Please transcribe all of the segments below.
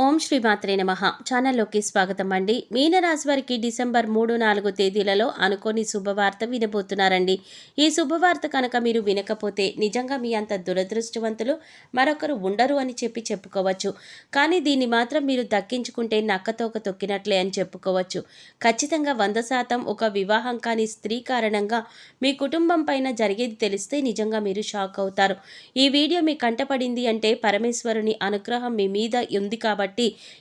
ఓం శ్రీ మాత్రే నమ. ఛానల్లోకి స్వాగతం అండి. మీనరాశి వారికి డిసెంబర్ మూడు నాలుగు తేదీలలో అనుకోని శుభవార్త వినబోతున్నారండి. ఈ శుభవార్త కనుక మీరు వినకపోతే నిజంగా మీ అంత దురదృష్టవంతులు మరొకరు ఉండరు అని చెప్పి చెప్పుకోవచ్చు. కానీ దీన్ని మాత్రం మీరు దక్కించుకుంటే నక్కతోక తొక్కినట్లే అని చెప్పుకోవచ్చు. ఖచ్చితంగా వంద శాతం ఒక వివాహం కాని స్త్రీ కారణంగా మీ కుటుంబం పైన జరిగేది తెలిస్తే నిజంగా మీరు షాక్ అవుతారు. ఈ వీడియో మీ కంటపడింది అంటే పరమేశ్వరుని అనుగ్రహం మీ మీద ఉంది కాబట్టి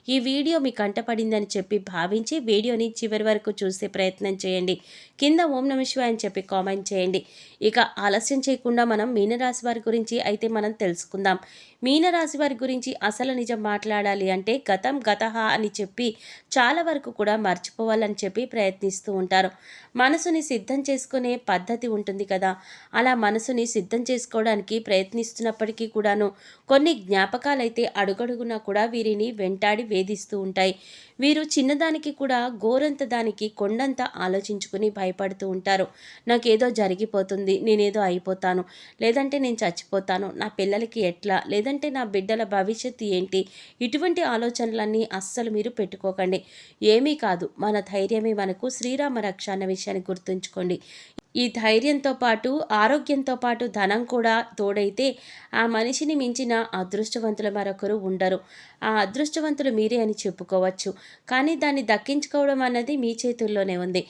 ఈ వీడియో మీ కంటపడిందని చెప్పి భావించి వీడియోని చివరి వరకు చూసే ప్రయత్నం చేయండి. కింద ఓం నమ శివాయ అని చెప్పి కామెంట్ చేయండి. ఇక ఆలస్యం చేయకుండా మనం మీనరాశి వారి గురించి అయితే మనం తెలుసుకుందాం. మీనరాశి వారి గురించి అసలు నిజం మాట్లాడాలి అంటే గతం గతహ అని చెప్పి చాలా వరకు కూడా మర్చిపోవాలని చెప్పి ప్రయత్నిస్తూ ఉంటారు. మనసుని సిద్ధం చేసుకునే పద్ధతి ఉంటుంది కదా. అలా మనసుని సిద్ధం చేసుకోవడానికి ప్రయత్నిస్తున్నప్పటికీ కూడాను కొన్ని జ్ఞాపకాలైతే అడుగడుగునా కూడా వీరిని వెంటాడి వేధిస్తూ ఉంటాయి. వీరు చిన్నదానికి కూడా గోరంత దానికి కొండంత ఆలోచించుకుని భయపడుతూ ఉంటారు. నాకేదో జరిగిపోతుంది నేనేదో అయిపోతాను. లేదంటే నేను చచ్చిపోతాను. నా పిల్లలకి ఎట్లా? లేదంటే నా బిడ్డల భవిష్యత్తు ఏంటి? ఇటువంటి ఆలోచనలన్నీ అస్సలు మీరు పెట్టుకోకండి. ఏమీ కాదు. మన ధైర్యమే మనకు శ్రీరామ రక్ష అన్న విషయాన్ని గుర్తుంచుకోండి. ఈ ధైర్యంతో పాటు ఆరోగ్యంతో పాటు ధనం కూడా తోడైతే ఆ మనిషిని మించిన అదృష్టవంతులు మరొకరు ఉండరు. ఆ అదృష్టవంతులు మీరే అని చెప్పుకోవచ్చు. కానీ దాన్ని దక్కించుకోవడం అన్నది మీ చేతుల్లోనే ఉంది.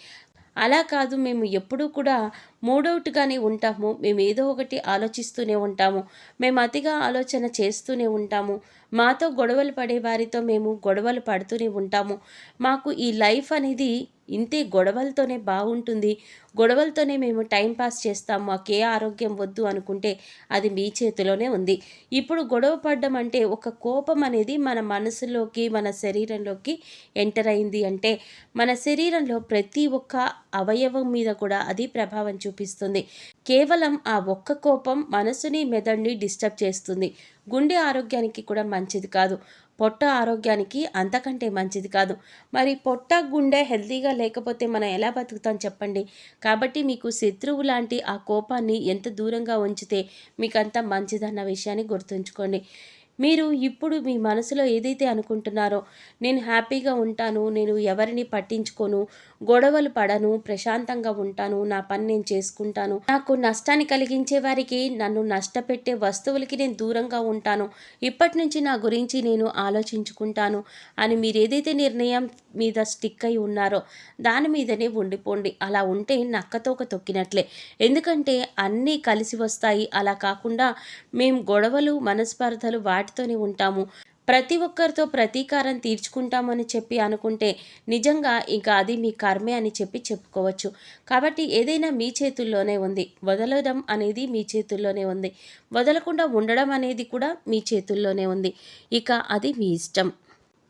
అలా కాదు మేము ఎప్పుడూ కూడా మూడౌట్గానే ఉంటాము. మేము ఏదో ఒకటి ఆలోచిస్తూనే ఉంటాము. మేము అతిగా ఆలోచన చేస్తూనే ఉంటాము. మాతో గొడవలు పడే వారితో మేము గొడవలు పడుతూనే ఉంటాము. మాకు ఈ లైఫ్ అనేది ఇంతే గొడవలతోనే బాగుంటుంది. గొడవలతోనే మేము టైంపాస్ చేస్తాము మాకే ఆరోగ్యం వద్దు అనుకుంటే అది మీ చేతిలోనే ఉంది. ఇప్పుడు గొడవ పడ్డం అంటే ఒక కోపం అనేది మన మనసులోకి మన శరీరంలోకి ఎంటర్ అయింది అంటే మన శరీరంలో ప్రతి ఒక్క అవయవం మీద కూడా అది ప్రభావం చూపిస్తుంది. కేవలం ఆ ఒక్క కోపం మనసుని మెదడుని డిస్టర్బ్ చేస్తుంది. గుండె ఆరోగ్యానికి కూడా మంచిది కాదు. పొట్ట ఆరోగ్యానికి అంతకంటే మంచిది కాదు. మరి పొట్ట గుండె హెల్తీగా లేకపోతే మనం ఎలా బతుకుతాం చెప్పండి? కాబట్టి మీకు శత్రువు లాంటి ఆ కోపాన్ని ఎంత దూరంగా ఉంచితే మీకు అంత మంచిదన్న విషయాన్ని గుర్తుంచుకోండి. మీరు ఇప్పుడు మీ మనసులో ఏదైతే అనుకుంటున్నారో నేను హ్యాపీగా ఉంటాను నేను ఎవరిని పట్టించుకోను గొడవలు పడను ప్రశాంతంగా ఉంటాను నా పని నేను చేసుకుంటాను నాకు నష్టాన్ని కలిగించే వారికి నన్ను నష్టపెట్టే వస్తువులకి నేను దూరంగా ఉంటాను ఇప్పటి నుంచి నా గురించి నేను ఆలోచించుకుంటాను అని మీరు ఏదైతే నిర్ణయం మీద స్టిక్ అయి ఉన్నారో దాని మీదనే ఉండిపోండి. అలా ఉంటే నక్కతోక తొక్కినట్లే. ఎందుకంటే అన్నీ కలిసి వస్తాయి. అలా కాకుండా మేము గొడవలు మనస్పర్ధలు వాటితోనే ఉంటాము. ప్రతి ఒక్కరితో ప్రతీకారం తీర్చుకుంటామని చెప్పి అనుకుంటే నిజంగా ఇంకా అది మీ కర్మే అని చెప్పి చెప్పుకోవచ్చు. కాబట్టి ఏదైనా మీ చేతుల్లోనే ఉంది. వదలడం అనేది మీ చేతుల్లోనే ఉంది. వదలకుండా ఉండడం అనేది కూడా మీ చేతుల్లోనే ఉంది. ఇక అది మీ ఇష్టం.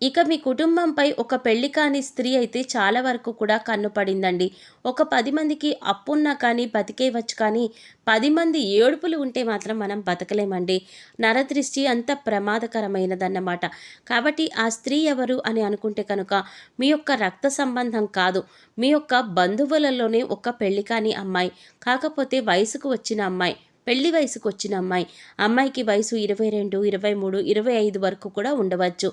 ఇక మీ కుటుంబంపై ఒక పెళ్ళి కాని స్త్రీ అయితే చాలా వరకు కూడా కన్ను పడిందండి. ఒక పది మందికి అప్పున్నా కానీ బతికేవచ్చు కానీ పది మంది ఏడుపులు ఉంటే మాత్రం మనం బతకలేమండి. నరదృష్టి అంత ప్రమాదకరమైనదన్నమాట. కాబట్టి ఆ స్త్రీ ఎవరు అని అనుకుంటే కనుక మీ యొక్క రక్త సంబంధం కాదు. మీ యొక్క బంధువులలోనే ఒక పెళ్ళి కాని అమ్మాయి. కాకపోతే వయసుకు వచ్చిన అమ్మాయి. పెళ్ళి వయసుకు వచ్చిన అమ్మాయి. అమ్మాయికి వయసు ఇరవై రెండు ఇరవై మూడు ఇరవై ఐదు వరకు కూడా ఉండవచ్చు.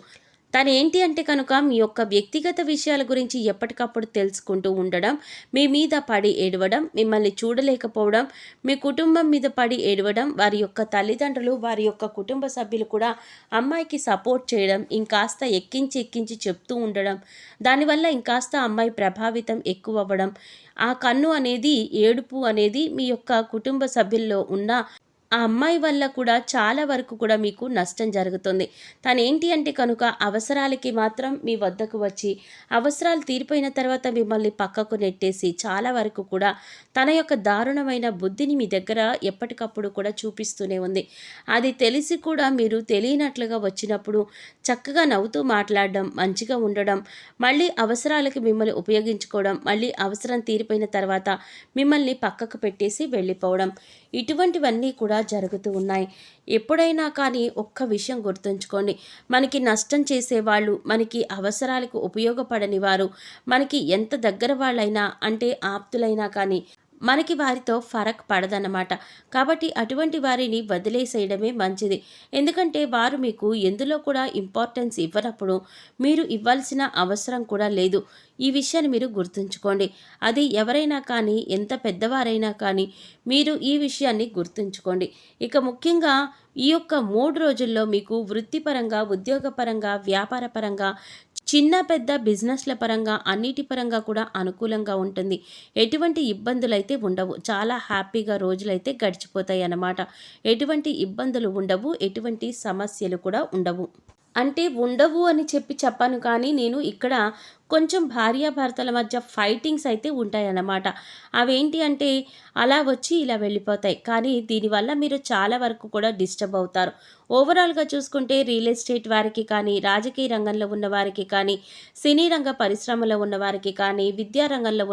తను ఏంటి అంటే కనుక మీ యొక్క వ్యక్తిగత విషయాల గురించి ఎప్పటికప్పుడు తెలుసుకుంటూ ఉండడం మీ మీద పడి ఏడవడం మిమ్మల్ని చూడలేకపోవడం మీ కుటుంబం మీద పడి ఏడవడం వారి యొక్క తల్లిదండ్రులు వారి యొక్క కుటుంబ సభ్యులు కూడా అమ్మాయికి సపోర్ట్ చేయడం ఇంకాస్త ఎక్కించి ఎక్కించి చెప్తూ ఉండడం దానివల్ల ఇంకాస్త అమ్మాయి ప్రభావితం ఎక్కువ అవ్వడం ఆ కన్ను అనేది ఏడుపు అనేది మీ యొక్క కుటుంబ సభ్యుల్లో ఉన్న ఆ అమ్మాయి వల్ల కూడా చాలా వరకు కూడా మీకు నష్టం జరుగుతుంది. తను ఏంటి అంటే కనుక అవసరాలకి మాత్రం మీ వద్దకు వచ్చి అవసరాలు తీరిపోయిన తర్వాత మిమ్మల్ని పక్కకు నెట్టేసి చాలా వరకు కూడా తన యొక్క దారుణమైన బుద్ధిని మీ దగ్గర ఎప్పటికప్పుడు కూడా చూపిస్తూనే ఉంది. అది తెలిసి కూడా మీరు తెలియనట్లుగా వచ్చినప్పుడు చక్కగా నవ్వుతూ మాట్లాడడం మంచిగా ఉండడం మళ్ళీ అవసరాలకి మిమ్మల్ని ఉపయోగించుకోవడం మళ్ళీ అవసరం తీరిపోయిన తర్వాత మిమ్మల్ని పక్కకు పెట్టేసి వెళ్ళిపోవడం ఇటువంటివన్నీ కూడా జరుగుతూ ఉన్నాయి. ఎప్పుడైనా కానీ ఒక్క విషయం గుర్తుంచుకోండి. మనకి నష్టం చేసేవాళ్ళు మనకి అవసరాలకు ఉపయోగపడని వారు మనకి ఎంత దగ్గర వాళ్ళైనా అంటే ఆప్తులైనా కానీ మనకి వారితో ఫరక్ పడదన్నమాట. కాబట్టి అటువంటి వారిని వదిలేసేయడమే మంచిది. ఎందుకంటే వారు మీకు ఎందులో కూడా ఇంపార్టెన్స్ ఇవ్వనప్పుడు మీరు ఇవ్వాల్సిన అవసరం కూడా లేదు. ఈ విషయాన్ని మీరు గుర్తుంచుకోండి. అది ఎవరైనా కానీ ఎంత పెద్దవారైనా కానీ మీరు ఈ విషయాన్ని గుర్తుంచుకోండి. ఇక ముఖ్యంగా ఈ యొక్క మూడు రోజుల్లో మీకు వృత్తిపరంగా ఉద్యోగపరంగా వ్యాపారపరంగా చిన్న పెద్ద బిజినెస్ల పరంగా అన్నిటి పరంగా కూడా అనుకూలంగా ఉంటుంది. ఎటువంటి ఇబ్బందులు అయితే ఉండవు. చాలా హ్యాపీగా రోజులైతే గడిచిపోతాయి అన్నమాట ఎటువంటి ఇబ్బందులు ఉండవు. ఎటువంటి సమస్యలు కూడా ఉండవు. అంటే ఉండవు అని చెప్పి చెప్పాను కానీ నేను ఇక్కడ కొంచెం భార్యాభర్తల మధ్య ఫైటింగ్స్ అయితే ఉంటాయన్నమాట. అవేంటి అంటే అలా వచ్చి ఇలా వెళ్ళిపోతాయి. కానీ దీనివల్ల మీరు చాలా వరకు కూడా డిస్టర్బ్ అవుతారు. ఓవరాల్గా చూసుకుంటే రియల్ ఎస్టేట్ వారికి కానీ రాజకీయ రంగంలో ఉన్న వారికి కానీ సినీ రంగ పరిశ్రమలో ఉన్నవారికి కానీ విద్యా రంగంలో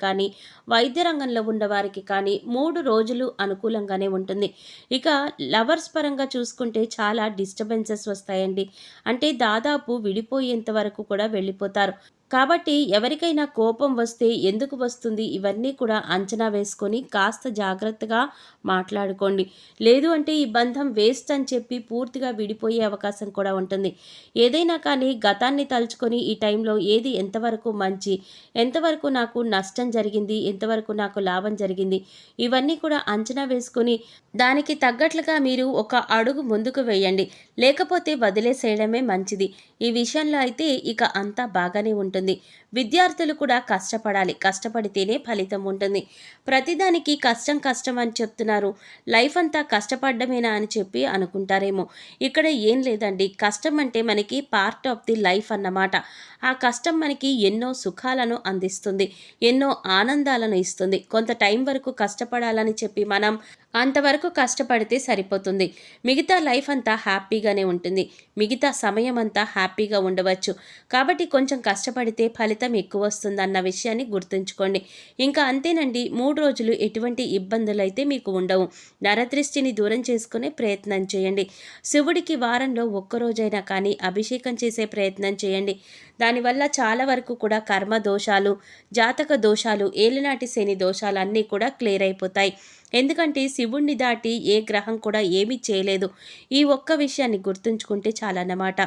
కానీ వైద్య రంగంలో ఉన్నవారికి కానీ మూడు రోజులు అనుకూలంగానే ఉంటుంది. ఇక లవర్స్ పరంగా చూసుకుంటే చాలా డిస్టర్బెన్సెస్ వస్తాయండి. అంటే దాదాపు విడిపోయేంత వరకు కూడా వెళ్ళిపోతారు. కాబట్టి ఎవరికైనా కోపం వస్తే ఎందుకు వస్తుంది? ఇవన్నీ కూడా అంచనా వేసుకొని కాస్త జాగ్రత్తగా మాట్లాడుకోండి. లేదు అంటే ఈ బంధం వేస్ట్ అని చెప్పి పూర్తిగా విడిపోయే అవకాశం కూడా ఉంటుంది. ఏదైనా కానీ గతాన్ని తలుచుకొని ఈ టైంలో ఏది ఎంతవరకు మంచి ఎంతవరకు నాకు నష్టం జరిగింది ఎంతవరకు నాకు లాభం జరిగింది ఇవన్నీ కూడా అంచనా వేసుకొని దానికి తగ్గట్లుగా మీరు ఒక అడుగు ముందుకు వేయండి. లేకపోతే వదిలేసేయడమే మంచిది. ఈ విషయంలో అయితే ఇక అంతా బాగానే ఉంటుంది. ఉంటుంది. విద్యార్థులు కూడా కష్టపడాలి. కష్టపడితేనే ఫలితం ఉంటుంది. ప్రతిదానికి కష్టం కష్టం అని చెప్తున్నారు. లైఫ్ అంతా కష్టపడ్డమేనా అని చెప్పి అనుకుంటారేమో. ఇక్కడ ఏం లేదండి. కష్టం అంటే మనకి పార్ట్ ఆఫ్ ది లైఫ్ అన్నమాట. ఆ కష్టం మనకి ఎన్నో సుఖాలను అందిస్తుంది. ఎన్నో ఆనందాలను ఇస్తుంది. కొంత టైం వరకు కష్టపడాలని చెప్పి మనం అంతవరకు కష్టపడితే సరిపోతుంది. మిగతా లైఫ్ అంతా హ్యాపీగానే ఉంటుంది. మిగతా సమయం అంతా హ్యాపీగా ఉండవచ్చు. కాబట్టి కొంచెం కష్టపడితే ఫలితం ఎక్కువ వస్తుంది అన్న విషయాన్ని గుర్తుంచుకోండి. ఇంకా అంతేనండి మూడు రోజులు ఎటువంటి ఇబ్బందులు అయితే మీకు ఉండవు. నరదృష్టిని దూరం చేసుకునే ప్రయత్నం చేయండి. శివుడికి వారంలో ఒక్కరోజైనా కానీ అభిషేకం చేసే ప్రయత్నం చేయండి. దానివల్ల చాలా వరకు కూడా కర్మ దోషాలు జాతక దోషాలు ఏలినాటి శని దోషాలు అన్నీ కూడా క్లియర్ అయిపోతాయి. ఎందుకంటే శివుణ్ణి దాటి ఏ గ్రహం కూడా ఏమీ చేయలేదు. ఈ ఒక్క విషయాన్ని గుర్తుంచుకుంటే చాలన్నమాట.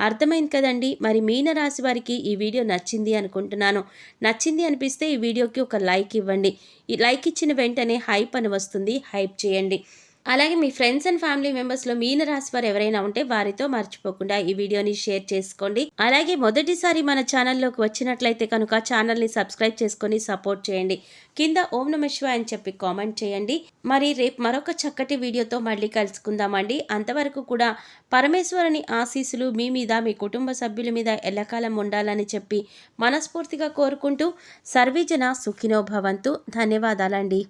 అర్థమైంది కదండి? మరి మీనరాశి వారికి ఈ వీడియో నచ్చింది అనుకుంటున్నాను. నచ్చింది అనిపిస్తే ఈ వీడియోకి ఒక లైక్ ఇవ్వండి. ఈ లైక్ ఇచ్చిన వెంటనే హైప్ అని వస్తుంది. హైప్ చేయండి. అలాగే మీ ఫ్రెండ్స్ అండ్ ఫ్యామిలీ మెంబర్స్లో మీన రాశి వారు ఎవరైనా ఉంటే వారితో మర్చిపోకుండా ఈ వీడియోని షేర్ చేసుకోండి. అలాగే మొదటిసారి మన ఛానల్లోకి వచ్చినట్లయితే కనుక ఛానల్ని సబ్స్క్రైబ్ చేసుకొని సపోర్ట్ చేయండి. కింద ఓం నమ శివ అని చెప్పి కామెంట్ చేయండి. మరి రేపు మరొక చక్కటి వీడియోతో మళ్ళీ కలుసుకుందామండి. అంతవరకు కూడా పరమేశ్వరుని ఆశీస్సులు మీ మీద మీ కుటుంబ సభ్యుల మీద ఎల్లకాలం ఉండాలని చెప్పి మనస్ఫూర్తిగా కోరుకుంటూ సర్వీజన సుఖినోభవంతు ధన్యవాదాలండి.